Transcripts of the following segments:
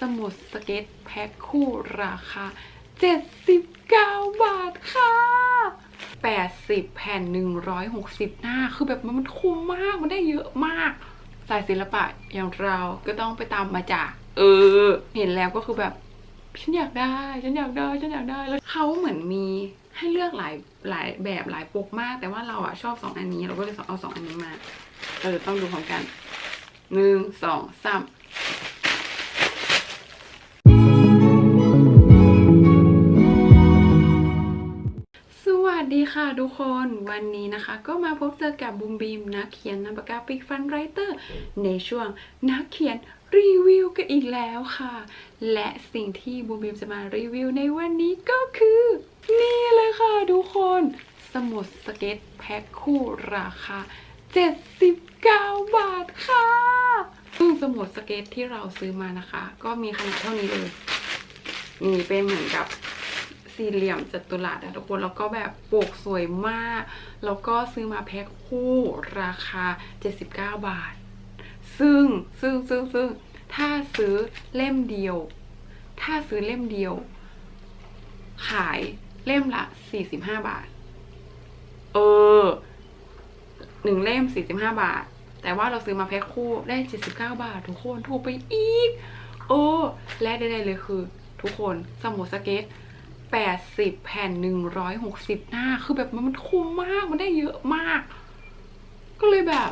สมุดสเก็ตแพ็คคู่ราคา 79 บาทค่ะ 80 แผ่น 160 หน้า คือแบบมันคุ้มมาก มันได้เยอะมาก สายศิลปะอย่างเราก็ต้องไปตามมาจาก เออ เห็นแล้วก็คือแบบ ฉันอยากได้ ฉันอยากได้ ฉันอยากได้ แล้วเขาเหมือนมีให้เลือกหลายหลายแบบหลายปกมาก แต่ว่าเราอะชอบสองอันนี้ เราก็เลยเอาสองอันนี้มา เราจะต้องดูพร้อมกันหนึ่งสองสาม ดีค่ะทุกคนวันนี้นะคะก็มาพบเจอกับบูมบีมนักเขียนนักปากกาปิกฟันไรเตอร์ในช่วงนักเขียนรีวิวกันอีกแล้วค่ะ และสิ่งที่บูมบีมจะมารีวิวในวันนี้ก็คือ นี่เลยค่ะทุกคน สมุดสเก็ตแพ็คคู่ราคา 79 บาทค่ะซึ่งสมุดสเก็ตที่เราซื้อมานะคะ ก็มีขนาดเท่านี้เลยนี่เป็นเหมือนกับ สี่เหลี่ยมจัตุรัสอะทุกคนแล้วก็แบบปกสวยมาก แล้วก็ซื้อมาแพ็คคู่ราคา 79 บาท ซึ่งซึ่งซึ่งซึ่งถ้าซื้อเล่มเดียว ถ้าซื้อเล่มเดียว ขายเล่มละ 45 บาท เออหนึ่งเล่ม 45 บาท แต่ว่าเราซื้อมาแพ็คคู่ได้ 79 บาท ทุกคนถูกไปอีก โอ้ และใดๆเลยคือ ทุกคนสมุดสเก็ต 80 แผ่น 160 หน้า คือแบบมันคุ้มมาก มันได้เยอะมาก ก็เลยแบบ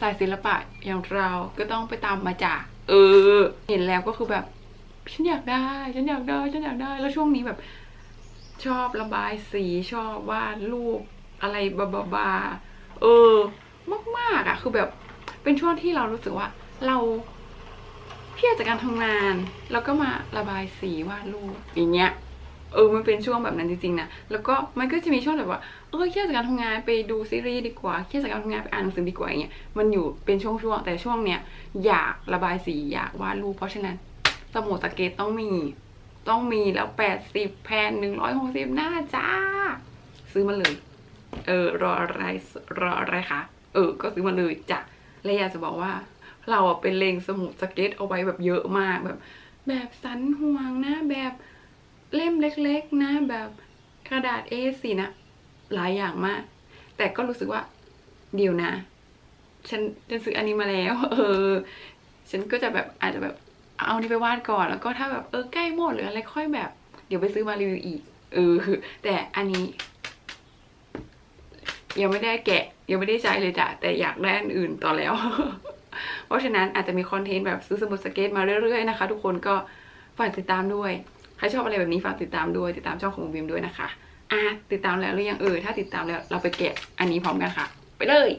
สายศิลปะอย่างเราก็ต้องไปตามมาจาก เออ เห็นแล้วก็คือแบบ ฉันอยากได้ ฉันอยากได้ ฉันอยากได้ แล้วช่วงนี้แบบ ชอบระบายสี ชอบวาดรูปอะไรบาบาบาเออ มากๆอะคือแบบ เป็นช่วงที่เรารู้สึกว่า เราเครียดจากการทำงาน แล้วก็มาระบายสีวาดรูปอย่างเงี้ย เออมันเป็นช่วงแบบนั้นจริงๆนะแล้วก็มันก็จะมีช่วงแบบว่าเออเครียดจากการทำงานไปดูซีรีส์ดีกว่าเครียดจากการทำงานไปอ่านหนังสือดีกว่าอย่างเงี้ยมันอยู่เป็นช่วงๆแต่ช่วงเนี้ยอยากระบายสีอยากวาดรูปเพราะฉะนั้นสมุดสเก็ตต้องมีต้องมีแล้วแปดสิบแผ่นหนึ่งร้อยหกสิบหน้าจ้า ซื้อมาเลย เออรออะไรรออะไรคะเออ ก็ซื้อมาเลยจ้ะและอยากจะบอกว่า เราเป็นเลงสมุดสเก็ตเอาไว้แบบเยอะมากแบบ แบบสันห่วงนะแบบ เล่มเล็กๆนะแบบกระดาษ A4 นะหลายอย่างมาก แต่ก็รู้สึกว่าเดี๋ยวนะ ฉันฉันซื้ออันนี้มาแล้ว เออ ฉันก็จะแบบอาจจะแบบเอานี่ไปวาดก่อน แล้วก็ถ้าแบบเออใกล้หมดหรืออะไรค่อยแบบ เดี๋ยวไปซื้อมารีวิวอีก เออ แต่อันนี้ ยังไม่ได้แกะ ยังไม่ได้ใช้เลยจ้ะแต่อยากได้อันอื่นต่อแล้ว เพราะฉะนั้นอาจจะมีคอนเทนต์แบบซื้อสมุดสเก็ตมาเรื่อยๆนะคะ ทุกคนก็ฝากติดตามด้วย ใครชอบอะไรแบบนี้ฝากติดตามด้วยติดตามช่องของบีมด้วยนะคะอะติดตามแล้วหรือยังเออถ้าติดตามแล้วเราไปแกะอันนี้พร้อมกันค่ะ ไปเลย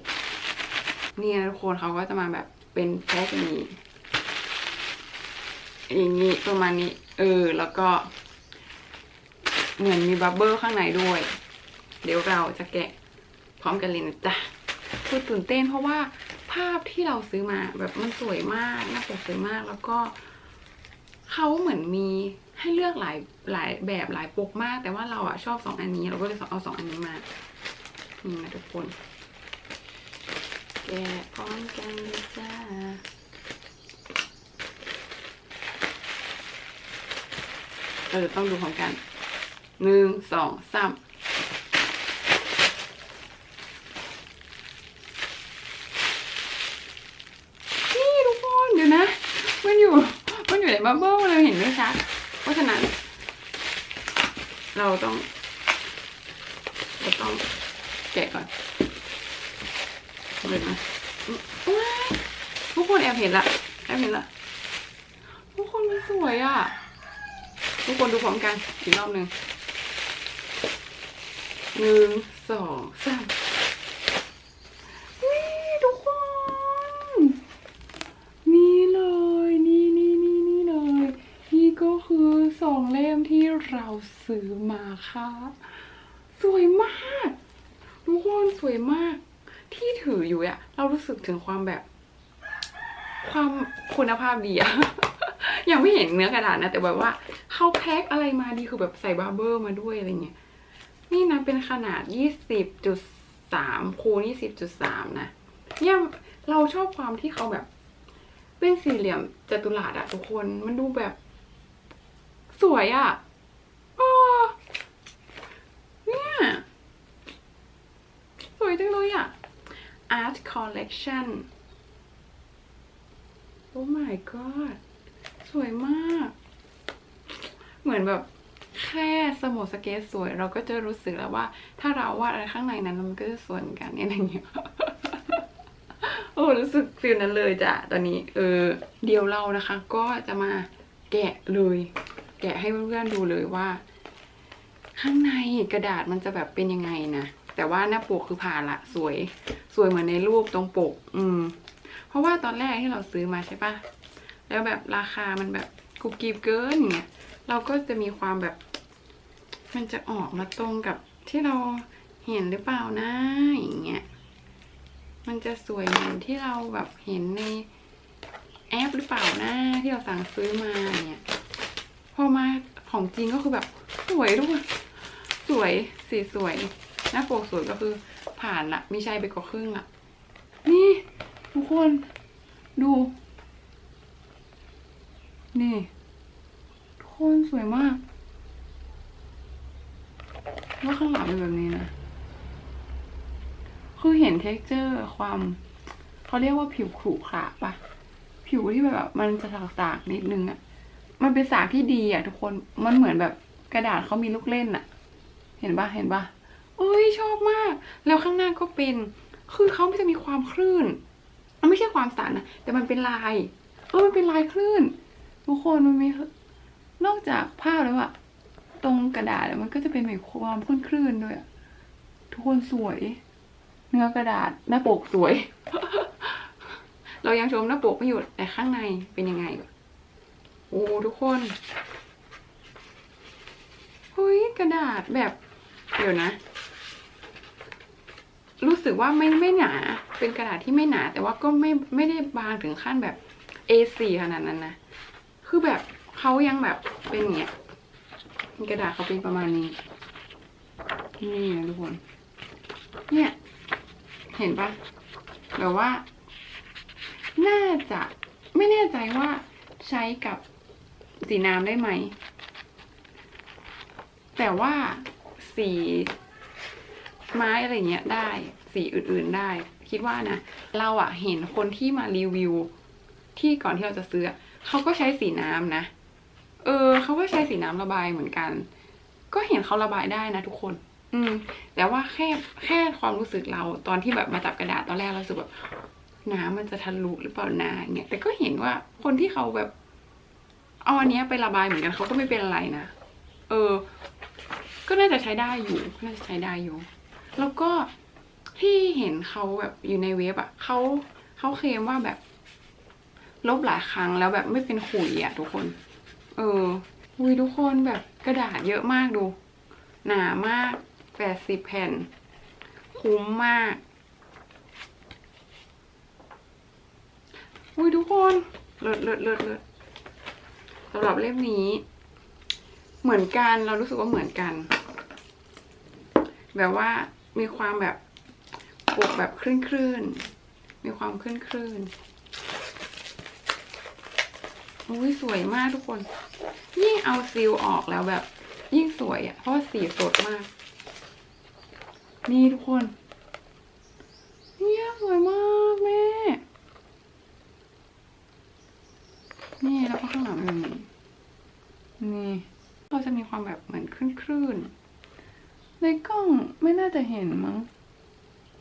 เนี่ยทุกคนเขาก็จะมาแบบเป็นแพ็คอย่างนี้อย่างนี้ประมาณนี้ เออ แล้วก็ เหมือนมีบับเบิ้ลข้างในด้วย เดี๋ยวเราจะแกะพร้อมกันเลยนะจ๊ะคือตื่นเต้นเพราะว่าภาพที่เราซื้อมาแบบมันสวยมากน้าปกสวยมากแล้วก็เขาเหมือนมี ให้เลือกหลายหลายแบบหลายปกมาก แต่ว่าเราอะชอบสองอันนี้ เราก็เลยเอาสองอันนี้มานี่นะทุกคน แกะพร้อมกันเลยจ้าเออต้องดูพร้อมกันหนึ่งสองสามนี่ทุกคนเดี๋ยวนะ มันอยู่ มันอยู่ในบับเบิ้ลเลยเห็นไหมชัดเพ ราะฉะนั้น เราต้อง เราต้องแกะก่อนเลยนะทุกคนแอบเห็นละแอบเห็นละทุกคนมันสวยอะ ทุกคนดูพร้อมกันอีกรอบหนึ่งหนึ่งสองสามนี่ทุกคน นี่เลย นี่นี่นี่นี่เลย นี่ก็คือสองเล่มที่ เราซื้อมาค่ะ สวยมากทุกคนสวยมาก ที่ถืออยู่อะเรารู้สึกถึงความแบบ ความคุณภาพดีอะยังไม่เห็นเนื้อกระดาษนะ แต่แบบว่าเขาแพ็คอะไรมาดีคือแบบใส่บาร์เบอร์มาด้วยอะไรเงี้ยนี่นะเป็นขนาด20.3คูณ20.3นะเนี่ยเราชอบความที่เขาแบบเป็นสี่เหลี่ยมจัตุรัสอะทุกคนมันดูแบบ สวยอะโอ้เนี่ย ส วยจังเลยอะ Art Collection โอ้ my god สวยมาก เหมือนแบบแค่สมุดสเก็ตสวย เราก็จะรู้สึกแล้วว่า ถ้าเราวาดอะไรข้างในนั้นมันก็จะสวยเหมือนกันเนี่ยอะไรเงี้ยโอ้รู้สึกฟีลนั้นเลยจ้ะตอนนี้ เออ เดี๋ยวเรานะคะ ก็จะมาแกะเลย แกะให้เพื่อนๆดูเลยว่า ข้างในกระดาษมันจะแบบเป็นยังไงนะ แต่ว่าหน้าปกคือผ่านละสวย สวยเหมือนในรูปตรงปก อืม เพราะว่าตอนแรกที่เราซื้อมาใช่ปะแล้วแบบราคามันแบบกุบกิบเกินอย่างเงี้ยเราก็จะมีความแบบ มันจะออกมาตรงกับที่เราเห็นหรือเปล่านะอย่างเงี้ยมันจะสวยเหมือนที่เราแบบเห็นในแอปหรือเปล่านะที่เราสั่งซื้อมาเนี่ยพอมาของจริงก็คือแบบสวยด้วยสวยสีสวย หน้าปกสวยก็คือผ่านละมีชัยไปกว่าครึ่งละนี่ ทุกคนดู นี่ ทุกคนสวยมากว่าข้างหลังเป็นแบบนี้นะ คือเห็นเท็กเจอร์ความ เขาเรียกว่าผิวขรุขระปะผิวที่แบบมันจะสากๆนิดนึงอะมันเป็นสากที่ดีอะทุกคน มันเหมือนแบบกระดาษเขามีลูกเล่นอะเห็นปะเห็นปะ เอ้ยชอบมาก แล้วข้างหน้าก็เป็น คือเขาจะมีความคลื่น มันไม่ใช่ความสันนะ แต่มันเป็นลาย เออมันเป็นลายคลื่น ทุกคนมันมี นอกจากภาพแล้วอะตรงกระดาษมันก็จะเป็นแบบความคลื่นคลื่นๆด้วย ทุกคนสวย เนื้อกระดาษหน้าปกสวย เรายังชมหน้าปกไม่หยุดแต่ข้างในเป็นยังไงโอ้ทุกคนเฮ้ยกระดาษแบบ เดี๋ยวนะ รู้สึกว่าไม่ไม่หนา เป็นกระดาษที่ไม่หนา แต่ว่าก็ไม่ไม่ได้บางถึงขั้นแบบ A4 ขนาดนั้นนะ คือแบบเขายังแบบเป็นเงี้ยกระดาษเขาเป็นประมาณนี้ นี่นะทุกคน เนี่ย เห็นปะแบบว่า น่าจะไม่แน่ใจว่าใช้กับสีน้ำได้ไหม แต่ว่าสี ไม้อะไรเงี้ยได้สีอื่นๆได้ คิดว่านะ เราอะเห็นคนที่มารีวิว ที่ก่อนที่เราจะซื้อเขาก็ใช้สีน้ำนะ เออเขาก็ใช้สีน้ำระบายเหมือนกัน ก็เห็นเขาระบายได้นะทุกคน อืม แต่ว่าแค่แค่ความรู้สึกเราตอนที่แบบมาจับกระดาษตอนแรกเราสึกแบบน้ำมันจะทะลุหรือเปล่านาอย่างเงี้ยแต่ก็เห็นว่าคนที่เขาแบบเอาอันนี้ไประบายเหมือนกันเขาก็ไม่เป็นอะไรนะ เออ ก็น่าจะใช้ได้อยู่ น่าจะใช้ได้อยู่ แล้วก็ที่เห็นเขาแบบอยู่ในเว็บอะเขาเขาเคลมว่าแบบลบหลายครั้งแล้วแบบไม่เป็นขุยอะทุกคน เอออุ้ยทุกคนแบบกระดาษเยอะมากดู หนามากแปดสิบแผ่น คุ้มมาก อุ้ยทุกคนเลิศเลิศเลิศเลิศสำหรับเล่มนี้ เหมือนกันเรารู้สึกว่าเหมือนกัน แบบว่า มีความแบบปกแบบคลื่นคลื่นๆมีความคลื่นคลื่นๆอุ้ยสวยมากทุกคน ยิ่งเอาซีลออกแล้วแบบ ยิ่งสวยอะ่ะ เพราะว่าสีสดมาก นี่ทุกคนเนี่ยสวยมากแม่ นี่แล้วก็ข้างหลังเป็นอย่างนี้นี่เราจะมีความแบบเหมือนคลื่นคลื่นๆ ในกล้องไม่น่าจะเห็นมั้ง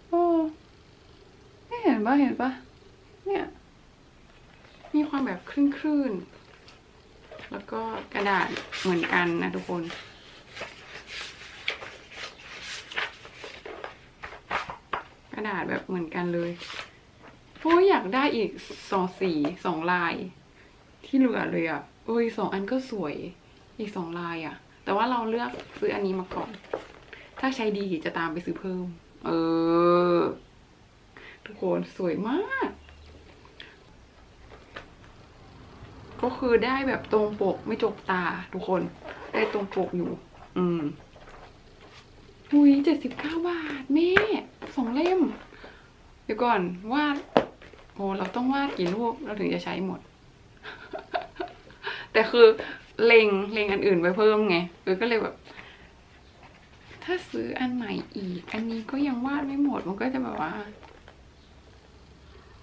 โอ้ไม่เห็นปะเห็นปะเนี่ย มีความแบบคลื่นคลื่นๆ แล้วก็กระดาษเหมือนกันนะทุกคนกระดาษแบบเหมือนกันเลยโอ้ยอยากได้อีกสองสีสองลาย ที่เหลือเลยอะ่ะโอ้ยสองอันก็สวย อีกสองลายอะ่ะ แต่ว่าเราเลือกซื้ออันนี้มาก่อน ถ้าใช้ดีจะตามไปซื้อเพิ่ม เออ ทุกคนสวยมาก ก็คือได้แบบตรงปกไม่จกตาทุกคน ได้ตรงปกอยู่ อืมหุยเจ็ดสิบเก้าบาท แม่สองเล่ม เดี๋ยวก่อนวาดโอ้เราต้องวาดกี่รูปเราถึงจะใช้หมด แต่คือเลงเลงอันอื่นไปเพิ่มไงเออก็เลยแบบ ถ้าซื้ออันใหม่อีก อันนี้ก็ยังวาดไม่หมดมันก็จะแบบว่า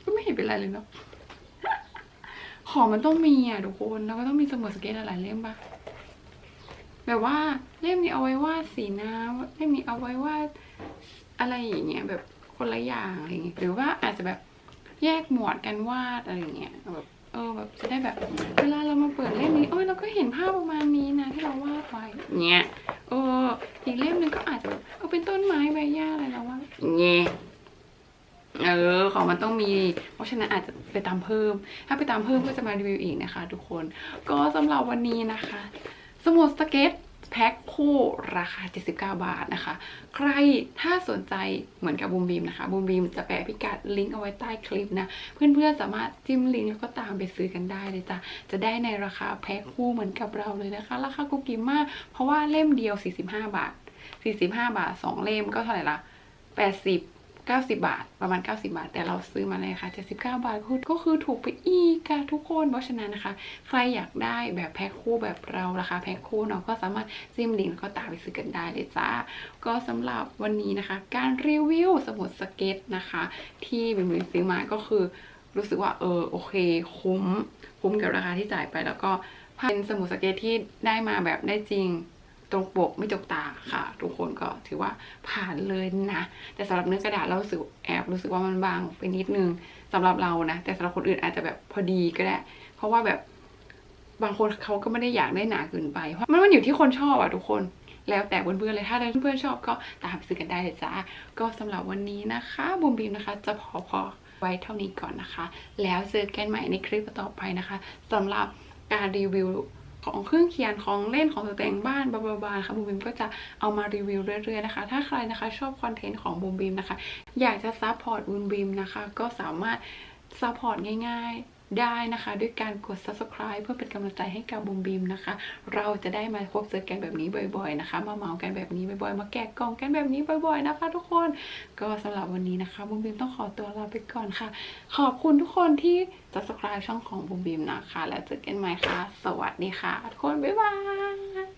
ก็ไม่เห็นเป็นไรเลยเนาะของมันต้องมีอะทุกคนแล้วก็ต้องมีสมุดสเก็ตหลายเล่มปะแบบว่าเล่มนี้เอาไว้วาดสีน้ำเล่มนี้เอาไว้วาดอะไรอย่างเงี้ยแบบคนละอย่างอะไรอย่างเงี้ยหรือว่าอาจจะแบบแยกหมวดกันวาดอะไรอย่างเงี้ยแบบ ออแบบจะได้แบบเวลาเรามาเปิดเล่มนี้เออเราก็เห็นภาพประมาณนี้นะที่เราวาดไว้เนี่ยเอออีกเล่มหนึ่งก็อาจจะเอาเป็นต้นไม้ใบหญ้าอะไรเราว่าเนี่ยเออของมันต้องมี เพราะฉะนั้นอาจจะไปตามเพิ่ม ถ้าไปตามเพิ่มก็จะมารีวิวอีกนะคะ ทุกคน ก็สำหรับวันนี้นะคะ สมุดสเก็ต แพ็คคู่ราคา 79 บาทนะคะ ใครถ้าสนใจเหมือนกับบูมบีมนะคะบูมบีมจะแปะพิกัดลิงก์เอาไว้ใต้คลิปนะ เพื่อนๆสามารถจิ้มลิงก์แล้วก็ตามไปซื้อกันได้เลยจ้ะจะได้ในราคาแพ็คคู่เหมือนกับเราเลยนะคะ ราคากุกกิมมาก เพราะว่าเล่มเดียว 45 บาท 45 บาท 2 เล่มก็เท่าไหร่ละ80 90 บาท ประมาณ 90 บาท แต่เราซื้อมาเลยค่ะ79 บาทก็คือถูกไปอีกค่ะทุกคน เพราะฉะนั้นนะคะ ใครอยากได้แบบแพ็คคู่แบบเราราคาแพ็คคู่เนาะก็สามารถจิ้มลิงก์แล้วก็ตามไปซื้อกันได้เลยจ้า ก็สำหรับวันนี้นะคะ การรีวิวสมุดสเก็ตนะคะ ที่บิมบิมซื้อมาก็คือรู้สึกว่าเออโอเค คุ้มคุ้มกับราคาที่จ่ายไปแล้วก็เป็นสมุดสเก็ตที่ได้มาแบบได้จริง ตรงปกไม่จกตาค่ะ ทุกคนก็ถือว่าผ่านเลยนะแต่สำหรับเนื้อกระดาษเราสึกแอบรู้สึกว่ามันบางไปนิดนึงสำหรับเรานะ แต่สำหรับคนอื่นอาจจะแบบพอดีก็ได้ เพราะว่าแบบบางคนเขาก็ไม่ได้อยากได้หนาเกินไปเพราะมันมันอยู่ที่คนชอบอะทุกคนแล้วแต่เพื่อนๆเลยถ้าเพื่อนๆชอบก็ตามไปซื้อกันได้เลยจ้าก็สำหรับวันนี้นะคะบูมบีมนะคะ จะพอพอไว้เท่านี้ก่อนนะคะ แล้วเจอกันใหม่ในคลิปต่อไปนะคะสำหรับการรีวิว ของเครื่องเขียนของเล่นของตกแต่งบ้านบลาบลาค่ะบูมบิมก็จะเอามารีวิวเรื่อยๆนะคะ ถ้าใครนะคะชอบคอนเทนต์ของบูมบิมนะคะ อยากจะซัพพอร์ตบูมบิมนะคะ ก็สามารถซัพพอร์ตง่ายๆ ได้นะคะ ด้วยการกด subscribe เพื่อเป็นกำลังใจให้กับบูมบิมนะคะ เราจะได้มาพบเจอกันแบบนี้บ่อย ๆนะคะ มาเมากันแบบนี้บ่อยๆ มาแกะกล่องกันแบบนี้บ่อยๆนะคะ ทุกคนก็สำหรับวันนี้นะคะบูมบิมต้องขอตัวลาไปก่อนค่ะ ขอบคุณทุกคนที่ subscribe ช่องของบูมบิมนะคะ แล้วเจอกันใหม่ค่ะ สวัสดีค่ะทุกคนบ๊ายบาย